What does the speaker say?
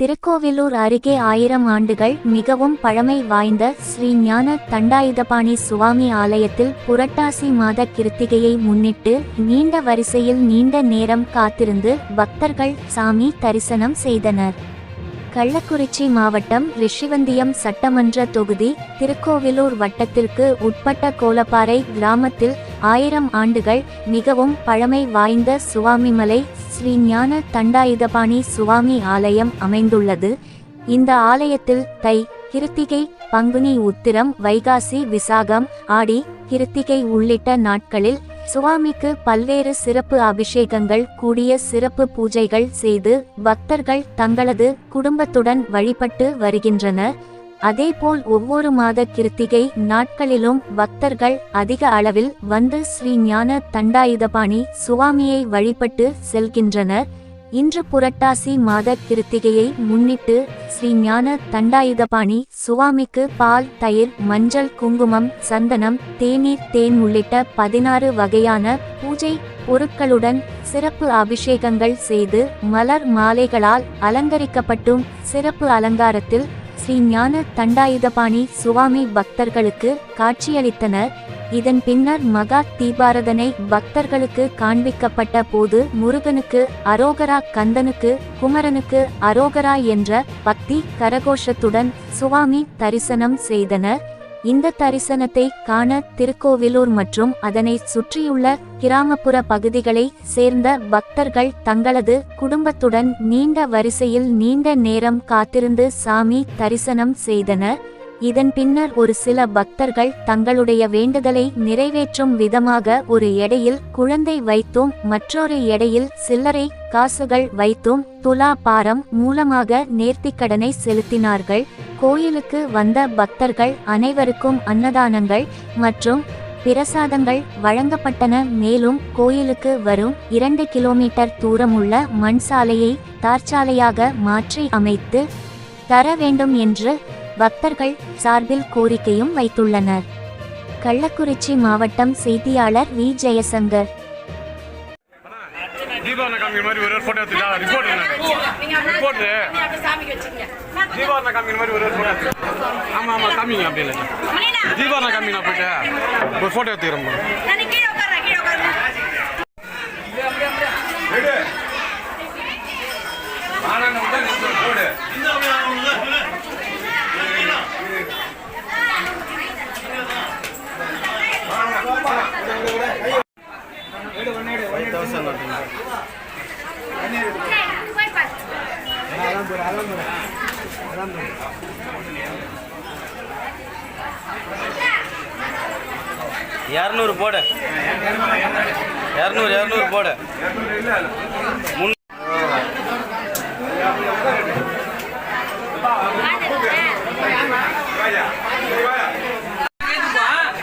திருக்கோவிலூர் அருகே ஆயிரம் ஆண்டுகள் மிகவும் பழமை வாய்ந்த ஸ்ரீ ஞான தண்டாயுதபாணி சுவாமி ஆலயத்தில் புரட்டாசி மாத கிருத்திகையை முன்னிட்டு நீண்ட வரிசையில் நீண்ட நேரம் காத்திருந்து பக்தர்கள் சாமி தரிசனம் செய்தனர். கள்ளக்குறிச்சி மாவட்டம் ரிஷிவந்தியம் சட்டமன்ற தொகுதி திருக்கோவிலூர் வட்டத்திற்கு உட்பட்ட கோலப்பாறை கிராமத்தில் ஆயிரம் ஆண்டுகள் மிகவும் பழமை வாய்ந்த சுவாமிமலை ஸ்ரீ ஞான தண்டாயுதபாணி சுவாமி ஆலயம் அமைந்துள்ளது. இந்த ஆலயத்தில் தை கிருத்திகை பங்குனி உத்திரம் வைகாசி விசாகம் ஆடி கிருத்திகை உள்ளிட்ட நாட்களில் சுவாமிக்கு பல்வேறு சிறப்பு அபிஷேகங்கள் கூடிய சிறப்பு பூஜைகள் செய்து பக்தர்கள் தங்களது குடும்பத்துடன் வழிபட்டு வருகின்றனர். அதேபோல் ஒவ்வொரு மாத கிருத்திகை நாட்களிலும் பக்தர்கள் அதிக அளவில் வந்து ஸ்ரீ ஞான தண்டாயுதபாணி சுவாமியை வழிபட்டு செல்கின்றனர். இன்று புரட்டாசி மாத கிருத்திகையை முன்னிட்டு ஸ்ரீ ஞான தண்டாயுதபாணி சுவாமிக்கு பால் தயிர் மஞ்சள் குங்குமம் சந்தனம் தேநீர் தேன் உள்ளிட்ட பதினாறு வகையான பூஜை பொருட்களுடன் சிறப்பு அபிஷேகங்கள் செய்து மலர் மாலைகளால் அலங்கரிக்கப்பட்டும் சிறப்பு அலங்காரத்தில் ஸ்ரீ ஞான தண்டாயுதபாணி சுவாமி பக்தர்களுக்கு காட்சியளித்தனர். இதன் பின்னர் மகா தீபாரதனை பக்தர்களுக்கு காண்பிக்கப்பட்ட போது முருகனுக்கு அரோகரா கந்தனுக்கு குமரனுக்கு அரோகரா என்ற பக்தி கரகோஷத்துடன் சுவாமி தரிசனம் செய்தனர். இந்த தரிசனத்தை காண திருக்கோவிலூர் மற்றும் அதனை சுற்றியுள்ள கிராமப்புற பகுதிகளை சேர்ந்த பக்தர்கள் தங்களது குடும்பத்துடன் நீண்ட வரிசையில் நீண்ட நேரம் காத்திருந்து சாமி தரிசனம் செய்தனர். இதன் பின்னர் ஒரு சில பக்தர்கள் தங்களுடைய வேண்டுதலை நிறைவேற்றும் விதமாக ஒரு எடையில் குழந்தை வைத்தும் மற்றொரு எடையில் சில்லறை காசுகள் வைத்தும் துலா பாரம் மூலமாக நேர்த்திக்கடனை செலுத்தினார்கள். கோயிலுக்கு வந்த பக்தர்கள் அனைவருக்கும் அன்னதானங்கள் மற்றும் பிரசாதங்கள் வழங்கப்பட்டன. மேலும் கோயிலுக்கு வரும் இரண்டு கிலோமீட்டர் தூரமுள்ள மண் சாலையை தார்ச்சாலையாக மாற்றி அமைத்து தர வேண்டும் என்று பக்தர்கள் சார்பில் கோரிக்கையும் வைத்துள்ளனர். கள்ளக்குறிச்சி மாவட்டம் செய்தியாளர் வி. ஜெயசங்கர். தீபாவளி காமிக்கிற மாதிரி ஒரு ஃபோட்டோ எடுத்துட்டா ரிப்போர்ட் ரிப்போர்ட். தீபாவளி காமிக்கிற மாதிரி ஒரு ஃபோட்டோ எடுத்து ஆமா ஆமா காமிங்க அப்படி இல்லை. தீபாவளி காமிங்க போயிட்டு ஒரு ஃபோட்டோ எடுத்துக்கிறோம் இரநூறு போடு. இரநூறு இரநூறு போடு. முன்